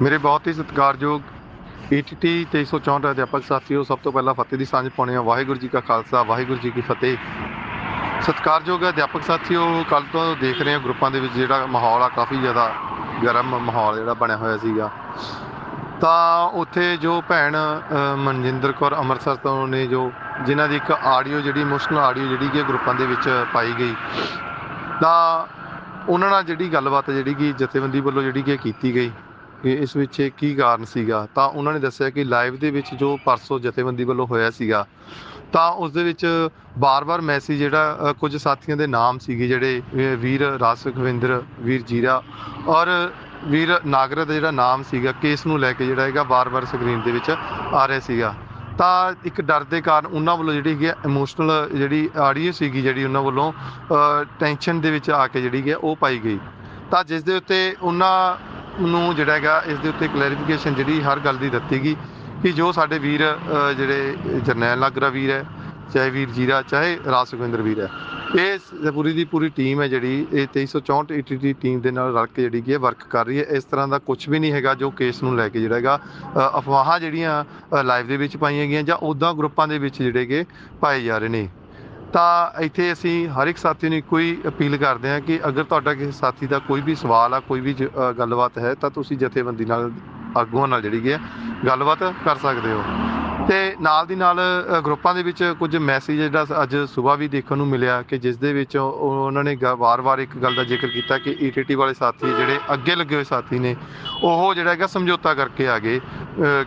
ਮੇਰੇ ਬਹੁਤ ਹੀ ਸਤਿਕਾਰਯੋਗ ਈਟੀਟੀ 364 ਅਧਿਆਪਕ ਸਾਥੀਓ, ਸਭ ਤੋਂ ਪਹਿਲਾਂ ਫਤਿਹ ਦੀ ਸਾਂਝ ਪਾਉਣੀ ਆ ਵਾਹਿਗੁਰੂ ਜੀ ਕਾ ਖਾਲਸਾ, ਵਾਹਿਗੁਰੂ ਜੀ ਕੀ ਫਤਿਹ। ਸਤਿਕਾਰਯੋਗ ਅਧਿਆਪਕ ਸਾਥੀਓ ਕੱਲ ਤੋਂ ਦੇਖ ਰਹੇ ਹੋ ਗਰੁੱਪਾਂ ਦੇ ਵਿੱਚ ਜਿਹੜਾ ਮਾਹੌਲ ਆ, ਕਾਫੀ ਜ਼ਿਆਦਾ ਗਰਮ ਮਾਹੌਲ ਜਿਹੜਾ ਬਣਿਆ ਹੋਇਆ ਸੀਗਾ। ਤਾਂ ਉੱਥੇ ਜੋ ਭੈਣ ਮਨਜਿੰਦਰ ਕੌਰ ਅੰਮ੍ਰਿਤਸਰ ਤੋਂ ਨੇ ਜੋ, ਜਿਨ੍ਹਾਂ ਦੀ ਇੱਕ ਆਡੀਓ ਜਿਹੜੀ ਇਮੋਸ਼ਨਲ ਆਡੀਓ ਜਿਹੜੀ ਕਿ ਗਰੁੱਪਾਂ ਦੇ ਵਿੱਚ ਪਾਈ ਗਈ। ਤਾਂ ਉਹਨਾਂ ਨਾਲ ਜਿਹੜੀ ਗੱਲਬਾਤ ਜਿਹੜੀ ਕਿ ਜਥੇਬੰਦੀ ਵੱਲੋਂ ਜਿਹੜੀ ਕਿ ਕੀਤੀ ਗਈ। ਕਿ ਇਸ ਵਿੱਚ ਕੀ ਕਾਰਨ ਸੀਗਾ? ਤਾਂ ਉਹਨਾਂ ਨੇ ਦੱਸਿਆ ਕਿ ਲਾਈਵ ਦੇ ਵਿੱਚ ਜੋ ਪਰਸੋਂ ਜਥੇਬੰਦੀ ਵੱਲੋਂ ਹੋਇਆ ਸੀਗਾ, ਤਾਂ ਉਸ ਦੇ ਵਿੱਚ ਬਾਰ-ਬਾਰ ਮੈਸੇਜ ਜਿਹੜਾ ਕੁਝ ਸਾਥੀਆਂ ਦੇ ਨਾਮ ਸੀਗੇ ਜਿਹੜੇ ਵੀਰ ਰਾਸ ਵੀਰ ਜੀਰਾ ਔਰ ਵੀਰ ਨਾਗਰ ਦਾ ਜਿਹੜਾ ਨਾਮ ਸੀਗਾ ਕੇਸ ਨੂੰ ਲੈ ਕੇ ਜਿਹੜਾ ਹੈਗਾ ਬਾਰ-ਬਾਰ ਸਕਰੀਨ ਦੇ ਵਿੱਚ ਆ ਰਿਹਾ ਸੀਗਾ। ਤਾਂ ਇੱਕ ਡਰ ਦੇ ਕਾਰਨ ਉਹਨਾਂ ਵੱਲੋਂ ਜਿਹੜੀ ਹੈਗੀ ਇਮੋਸ਼ਨਲ ਜਿਹੜੀ ਆਡੀਓ ਸੀਗੀ ਜਿਹੜੀ ਉਹਨਾਂ ਵੱਲੋਂ ਟੈਨਸ਼ਨ ਦੇ ਵਿੱਚ ਆ ਕੇ ਜਿਹੜੀ ਹੈ ਉਹ ਪਾਈ ਗਈ। ਤਾਂ ਜਿਸ ਦੇ ਉੱਤੇ ਉਹਨਾਂ ਨੂੰ ਜਿਹੜਾ ਹੈਗਾ, ਇਸ ਦੇ ਉੱਤੇ ਕਲੈਰੀਫਿਕੇਸ਼ਨ ਜਿਹੜੀ ਹਰ ਗੱਲ ਦੀ ਦਿੱਤੀ ਗਈ ਕਿ ਜੋ ਸਾਡੇ ਵੀਰ ਜਿਹੜੇ ਜਰਨੈਲ ਨਾਗਰਾ ਵੀਰ ਹੈ, ਚਾਹੇ ਵੀਰ ਜੀਰਾ, ਚਾਹੇ ਰਾਜ ਸੁਖਵਿੰਦਰ ਵੀਰ ਹੈ, ਇਹ ਪੂਰੀ ਦੀ ਪੂਰੀ ਟੀਮ ਹੈ ਜਿਹੜੀ, ਇਹ 2364 ਈਟੀਟੀ ਟੀਮ ਦੇ ਨਾਲ ਰਲ ਕੇ ਜਿਹੜੀ ਕੀ ਹੈ ਵਰਕ ਕਰ ਰਹੀ ਹੈ। ਇਸ ਤਰ੍ਹਾਂ ਦਾ ਕੁਝ ਵੀ ਨਹੀਂ ਹੈਗਾ ਜੋ ਕੇਸ ਨੂੰ ਲੈ ਕੇ ਜਿਹੜਾ ਹੈਗਾ ਅਫਵਾਹਾਂ ਜਿਹੜੀਆਂ ਲਾਈਵ ਦੇ ਵਿੱਚ ਪਾਈਆਂ ਗਈਆਂ ਜਾਂ ਉਦਾਂ ਗਰੁੱਪਾਂ ਦੇ ਵਿੱਚ ਜਿਹੜੇ ਕਿ ਪਾਏ ਜਾ ਰਹੇ ਨੇ। ਤਾਂ ਇੱਥੇ ਅਸੀਂ ਹਰ ਇੱਕ ਸਾਥੀ ਨੂੰ ਇੱਕੋ ਹੀ ਅਪੀਲ ਕਰਦੇ ਹਾਂ ਕਿ ਅਗਰ ਤੁਹਾਡਾ ਕਿਸੇ ਸਾਥੀ ਦਾ ਕੋਈ ਵੀ ਸਵਾਲ ਆ, ਕੋਈ ਵੀ ਗੱਲਬਾਤ ਹੈ, ਤਾਂ ਤੁਸੀਂ ਜਥੇਬੰਦੀ ਨਾਲ, ਆਗੂਆਂ ਨਾਲ ਜਿਹੜੀ ਹੈ, ਗੱਲਬਾਤ ਕਰ ਸਕਦੇ ਹੋ। ਤੇ ਨਾਲ ਦੀ ਨਾਲ ਗਰੁੱਪਾਂ ਦੇ ਵਿੱਚ ਕੁਝ ਮੈਸੇਜ ਜਿਹੜਾ ਅੱਜ ਸਵੇਰ ਵੀ ਦੇਖਣ ਨੂੰ ਮਿਲਿਆ ਕਿ ਜਿਸ ਦੇ ਵਿੱਚ ਉਹਨਾਂ ਨੇ ਗ- ਵਾਰ-ਵਾਰ ਇੱਕ ਗੱਲ ਦਾ ਜ਼ਿਕਰ ਕੀਤਾ ਕਿ ਈਟੀਟੀ ਵਾਲੇ ਸਾਥੀ ਜਿਹੜੇ ਅੱਗੇ ਲੱਗੇ ਹੋਏ ਸਾਥੀ ਨੇ, ਉਹ ਜਿਹੜਾ ਹੈਗਾ ਸਮਝੌਤਾ ਕਰਕੇ ਆ ਗਏ।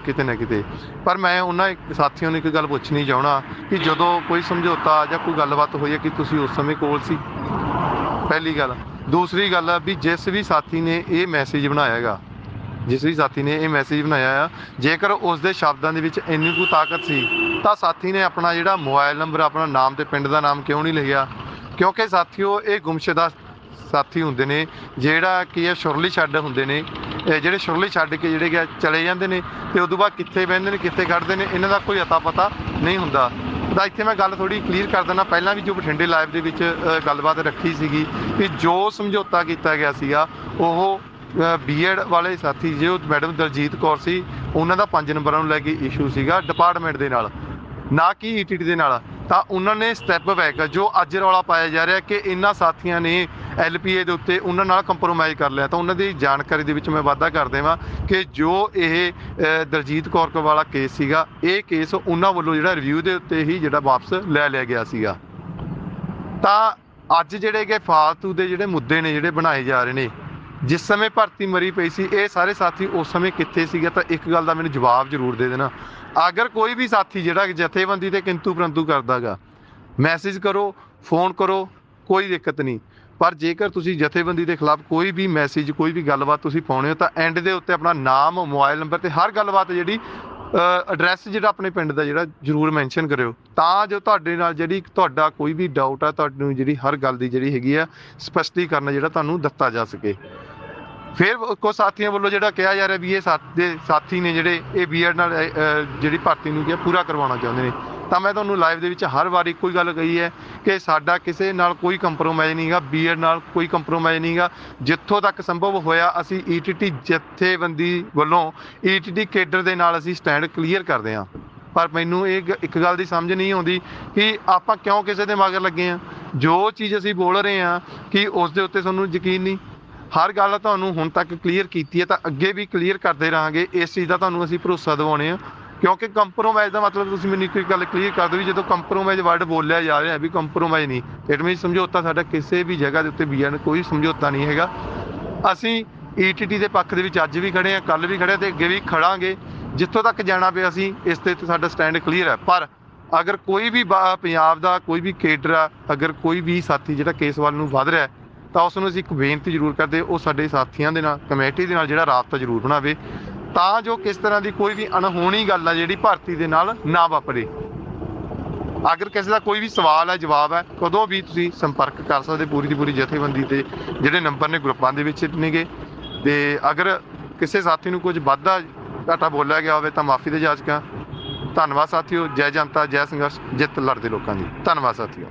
ਕਿਤੇ ਨਾ ਕਿਤੇ। ਪਰ ਮੈਂ ਉਹਨਾਂ ਇੱਕ ਸਾਥੀਆਂ ਨੂੰ ਇੱਕ ਗੱਲ ਪੁੱਛਣੀ ਚਾਹਣਾ ਕਿ ਜਦੋਂ ਕੋਈ ਸਮਝੌਤਾ ਜਾਂ ਕੋਈ ਗੱਲਬਾਤ ਹੋਈ ਹੈ ਕਿ ਤੁਸੀਂ ਉਸ ਸਮੇਂ ਕੋਲ ਸੀ? ਪਹਿਲੀ ਗੱਲ। ਦੂਸਰੀ ਗੱਲ ਆ ਵੀ ਜਿਸ ਵੀ ਸਾਥੀ ਨੇ ਇਹ ਮੈਸੇਜ ਬਣਾਇਆ ਹੈਗਾ, ਜਿਸ ਵੀ ਸਾਥੀ ਨੇ ਇਹ ਮੈਸੇਜ ਬਣਾਇਆ ਆ, ਜੇਕਰ ਉਸ ਦੇ ਸ਼ਬਦਾਂ ਦੇ ਵਿੱਚ ਇੰਨੀ ਕੁ ਤਾਕਤ ਸੀ, ਤਾਂ ਸਾਥੀ ਨੇ ਆਪਣਾ ਜਿਹੜਾ ਮੋਬਾਈਲ ਨੰਬਰ, ਆਪਣਾ ਨਾਮ ਤੇ ਪਿੰਡ ਦਾ ਨਾਮ ਕਿਉਂ ਨਹੀਂ ਲਿਖਿਆ? ਕਿਉਂਕਿ ਸਾਥੀਓ, ਇਹ ਗੁੰਮਸ਼ੁਦਾ ਸਾਥੀ ਹੁੰਦੇ ਨੇ, ਜਿਹੜਾ ਕਿ ਇਹ ਸ਼ੁਰਲੀ ਛੱਡ ਹੁੰਦੇ ਨੇ ਜਿਹੜੇ ਸ਼ੁਰਲੀ ਛੱਡ ਕੇ ਜਿਹੜੇ ਕਿ ਚਲੇ ਜਾਂਦੇ ਨੇ ਤੇ ਉਦੋਂ ਬਾਅਦ ਕਿੱਥੇ ਬਹਿੰਦੇ ਨੇ, ਕਿੱਥੇ ਖੜਦੇ ਨੇ, ਇਹਨਾਂ ਦਾ ਕੋਈ ਅਤਾ ਪਤਾ ਨਹੀਂ ਹੁੰਦਾ। ਤਾਂ ਇੱਥੇ ਮੈਂ ਗੱਲ ਥੋੜੀ ਕਲੀਅਰ ਕਰ ਦਿੰਦਾ, ਪਹਿਲਾਂ ਵੀ ਜੋ ਬਠਿੰਡੇ ਲਾਈਵ ਦੇ ਵਿੱਚ ਗੱਲਬਾਤ ਰੱਖੀ ਸੀਗੀ ਕਿ ਜੋ ਸਮਝੌਤਾ ਕੀਤਾ ਗਿਆ ਸੀਗਾ, ਉਹ ਬੀਐਡ ਵਾਲੇ ਸਾਥੀ ਜੋ ਮੈਡਮ ਦਲਜੀਤ ਕੌਰ ਸੀ, ਉਹਨਾਂ ਦਾ 5 ਨੰਬਰਾਂ ਨੂੰ ਲੈ ਕੇ ਇਸ਼ੂ ਸੀਗਾ ਡਿਪਾਰਟਮੈਂਟ ਦੇ ਨਾਲ, ਨਾ ਕਿ ਈਟੀਟੀ ਦੇ ਨਾਲ। ਤਾਂ ਉਹਨਾਂ ਨੇ ਸਟੈਪ ਬੈਕ ਜੋ ਅੱਜ ਰੌਲਾ ਪਾਇਆ ਜਾ ਰਿਹਾ ਕਿ ਇਹਨਾਂ ਸਾਥੀਆਂ ਨੇ ਐਲਪੀਏ ਦੇ ਉੱਤੇ ਉਹਨਾਂ ਨਾਲ ਕੰਪਰੋਮਾਈਜ਼ ਕਰ ਲਿਆ। ਤਾਂ ਉਹਨਾਂ ਦੀ ਜਾਣਕਾਰੀ ਦੇ ਵਿੱਚ ਮੈਂ ਵਾਅਦਾ ਕਰ ਦੇਵਾਂ ਕਿ ਜੋ ਇਹ ਅ, ਦਲਜੀਤ ਕੌਰ ਵਾਲਾ ਕੇਸ ਸੀਗਾ ਇਹ ਕੇਸ ਉਹਨਾਂ ਵੱਲੋਂ ਜਿਹੜਾ ਰਿਵਿਊ ਦੇ ਉੱਤੇ ਹੀ ਜਿਹੜਾ ਵਾਪਸ ਲੈ ਲਿਆ ਗਿਆ ਸੀਗਾ। ਤਾਂ ਅੱਜ ਜਿਹੜੇ ਕਿ ਫਾਲਤੂ ਦੇ ਜਿਹੜੇ ਮੁੱਦੇ ਨੇ ਜਿਹੜੇ ਬਣਾਏ ਜਾ ਰਹੇ ਨੇ ਜਿਸ ਸਮੇਂ ਭਰਤੀ ਮਰੀ ਪਈ ਸੀ ਇਹ ਸਾਰੇ ਸਾਥੀ ਉਸ ਸਮੇਂ ਕਿੱਥੇ ਸੀਗੇ ਤਾਂ ਇੱਕ ਗੱਲ ਦਾ ਮੈਨੂੰ ਜਵਾਬ ਜ਼ਰੂਰ ਦੇ ਦੇਣਾ। ਅਗਰ ਕੋਈ ਵੀ ਸਾਥੀ ਜਿਹੜਾ ਜਥੇਬੰਦੀ ਤੇ ਕਿੰਤੂ ਪ੍ਰੰਤੂ ਕਰਦਾਗਾ ਮੈਸੇਜ ਕਰੋ ਫੋਨ ਕਰੋ ਕੋਈ ਦਿੱਕਤ ਨਹੀਂ। ਪਰ ਜੇਕਰ ਤੁਸੀਂ ਜਥੇਬੰਦੀ ਦੇ ਖਿਲਾਫ ਕੋਈ ਵੀ ਮੈਸੇਜ ਕੋਈ ਵੀ ਗੱਲਬਾਤ ਤੁਸੀਂ ਪਾਉਣੇ ਹੋ, ਤਾਂ ਐਂਡ ਦੇ ਉੱਤੇ ਆਪਣਾ ਨਾਮ ਮੋਬਾਈਲ ਨੰਬਰ ਤੇ ਹਰ ਗੱਲਬਾਤ ਜਿਹੜੀ ਐਡਰੈਸ ਜਿਹੜਾ ਆਪਣੇ ਪਿੰਡ ਦਾ ਜਿਹੜਾ ਜਰੂਰ ਮੈਂਸ਼ਨ ਕਰਿਓ। ਤਾਂ ਜੋ ਤੁਹਾਡੇ ਨਾਲ ਜਿਹੜੀ ਤੁਹਾਡਾ ਕੋਈ ਵੀ ਡਾਊਟ ਆ, ਤੁਹਾਨੂੰ ਜਿਹੜੀ ਹਰ ਗੱਲ ਦੀ ਜਿਹੜੀ ਹੈਗੀ ਆ, ਸਪਸ਼ਟੀਕਰਨ ਜਿਹੜਾ ਤੁਹਾਨੂੰ ਦਿੱਤਾ ਜਾ ਸਕੇ। ਫਿਰ ਕੋ ਸਾਥੀਆਂ ਵੱਲੋਂ ਜਿਹੜਾ ਕਿਹਾ ਜਾ ਰਿਹਾ ਵੀ ਇਹ ਸਾਥ ਦੇ ਸਾਥੀ ਨੇ ਜਿਹੜੇ, ਇਹ ਬੀਐਡ ਨਾਲ ਜਿਹੜੀ ਭਰਤੀ ਨੂੰ ਕੀ ਪੂਰਾ ਕਰਵਾਉਣਾ ਚਾਹੁੰਦੇ ਨੇ। ਤਾਂ ਮੈਂ ਤੁਹਾਨੂੰ ਲਾਈਵ ਦੇ ਵਿੱਚ ਹਰ ਵਾਰ ਇੱਕੋ ਹੀ ਗੱਲ ਕਹੀ ਹੈ ਕਿ ਸਾਡਾ ਕਿਸੇ ਨਾਲ ਕੋਈ ਕੰਪਰੋਮਾਈਜ਼ ਨਹੀਂਗਾ ਬੀਐਡ ਨਾਲ ਕੋਈ ਕੰਪਰੋਮਾਈਜ਼ ਨਹੀਂਗਾ ਜਿੱਥੋਂ ਤੱਕ ਸੰਭਵ ਹੋਇਆ, ਅਸੀਂ ਈਟੀਟੀ ਜਥੇਬੰਦੀ ਵੱਲੋਂ ਈਟੀਟੀ ਕੇਡਰ ਦੇ ਨਾਲ ਅਸੀਂ ਸਟੈਂਡ ਕਲੀਅਰ ਕਰਦੇ ਹਾਂ। ਪਰ ਮੈਨੂੰ ਇਹ ਇੱਕ ਗੱਲ ਦੀ ਸਮਝ ਨਹੀਂ ਆਉਂਦੀ ਕਿ ਆਪਾਂ ਕਿਉਂ ਕਿਸੇ ਦੇ ਮਗਰ ਲੱਗੇ ਆ ਜੋ ਚੀਜ਼ ਅਸੀਂ ਬੋਲ ਰਹੇ ਆ ਕਿ ਉਸ ਦੇ ਉੱਤੇ ਤੁਹਾਨੂੰ ਯਕੀਨ ਨਹੀਂ। ਹਰ ਗੱਲ ਤੁਹਾਨੂੰ ਹੁਣ ਤੱਕ ਕਲੀਅਰ ਕੀਤੀ ਹੈ, ਤਾਂ ਅੱਗੇ ਵੀ ਕਲੀਅਰ ਕਰਦੇ ਰਹਾਂਗੇ। ਇਸ ਚੀਜ਼ ਦਾ ਤੁਹਾਨੂੰ ਅਸੀਂ ਭਰੋਸਾ ਦਿਵਾਉਣੇ ਆ ਕਿਉਂਕਿ ਕੰਪਰੋਮਾਈਜ਼ ਦਾ ਮਤਲਬ ਤੁਸੀਂ ਮੈਨੂੰ ਇੱਕ ਗੱਲ ਕਲੀਅਰ ਕਰ ਦਿਓ ਵੀ ਜਦੋਂ ਕੰਪਰੋਮਾਈਜ਼ ਵਰਡ ਬੋਲਿਆ ਜਾ ਰਿਹਾ ਵੀ ਕੰਪਰੋਮਾਈਜ਼ ਨਹੀਂ ਇਟ ਮੀਨ ਸਮਝੌਤਾ ਸਾਡਾ ਕਿਸੇ ਵੀ ਜਗ੍ਹਾ ਦੇ ਉੱਤੇ ਬੀਐਨ ਕੋਈ ਸਮਝੌਤਾ ਨਹੀਂ ਹੈਗਾ। ਅਸੀਂ ਈਟੀਟੀ ਦੇ ਪੱਖ ਦੇ ਵਿੱਚ ਅੱਜ ਵੀ ਖੜੇ ਆ ਕੱਲ ਵੀ ਖੜੇ ਤੇ ਅੱਗੇ ਵੀ ਖੜਾਂਗੇ। ਜਿੱਥੋਂ ਤੱਕ ਜਾਣਾ ਪਿਆ ਅਸੀਂ, ਇਸ ਤੇ ਸਾਡਾ ਸਟੈਂਡ ਕਲੀਅਰ ਹੈ। ਪਰ ਅਗਰ ਕੋਈ ਵੀ ਪੰਜਾਬ ਦਾ ਕੋਈ ਵੀ ਕੇਡਰ ਆ, ਅਗਰ ਕੋਈ ਵੀ ਸਾਥੀ ਜਿਹੜਾ ਕੇਸ ਵੱਲ ਨੂੰ ਵਧ ਰਿਹਾ ਤਾਂ ਉਸ ਨੂੰ ਅਸੀਂ ਇੱਕ ਬੇਨਤੀ ਜ਼ਰੂਰ ਕਰਦੇ ਉਹ ਸਾਡੇ ਸਾਥੀਆਂ ਦੇ ਨਾਲ, ਕਮੇਟੀ ਦੇ ਨਾਲ ਜਿਹੜਾ ਰਾਬਤਾ ਜ਼ਰੂਰ ਬਣਾਵੇ। ਤਾਂ ਜੋ ਕਿਸ ਤਰ੍ਹਾਂ ਦੀ ਕੋਈ ਵੀ ਅਣਹੋਣੀ ਗੱਲ ਆ ਜਿਹੜੀ ਭਰਤੀ ਦੇ ਨਾਲ ਨਾ ਵਾਪਰੇ। ਅਗਰ ਕਿਸੇ ਦਾ ਕੋਈ ਵੀ ਸਵਾਲ ਹੈ ਜਵਾਬ ਹੈ ਕਦੋਂ ਵੀ ਤੁਸੀਂ ਸੰਪਰਕ ਕਰ ਸਕਦੇ ਪੂਰੀ ਦੀ ਪੂਰੀ ਜਥੇਬੰਦੀ ਤੇ, ਜਿਹੜੇ ਨੰਬਰ ਨੇ ਗਰੁੱਪਾਂ ਦੇ ਵਿੱਚ ਨੇਗੇ। ਤੇ ਅਗਰ ਕਿਸੇ ਸਾਥੀ ਨੂੰ ਕੁਝ ਵਾਧਾ ਘਾਟਾ ਬੋਲਿਆ ਗਿਆ ਹੋਵੇ ਤਾਂ ਮਾਫੀ ਦੇ ਜਾਚਕਾਂ ਧੰਨਵਾਦ ਸਾਥੀਓ, ਜੈ ਜਨਤਾ, ਜੈ ਸੰਘਰਸ਼, ਜਿੱਤ ਲੜਦੇ ਲੋਕਾਂ ਦੀ। ਧੰਨਵਾਦ ਸਾਥੀਓ।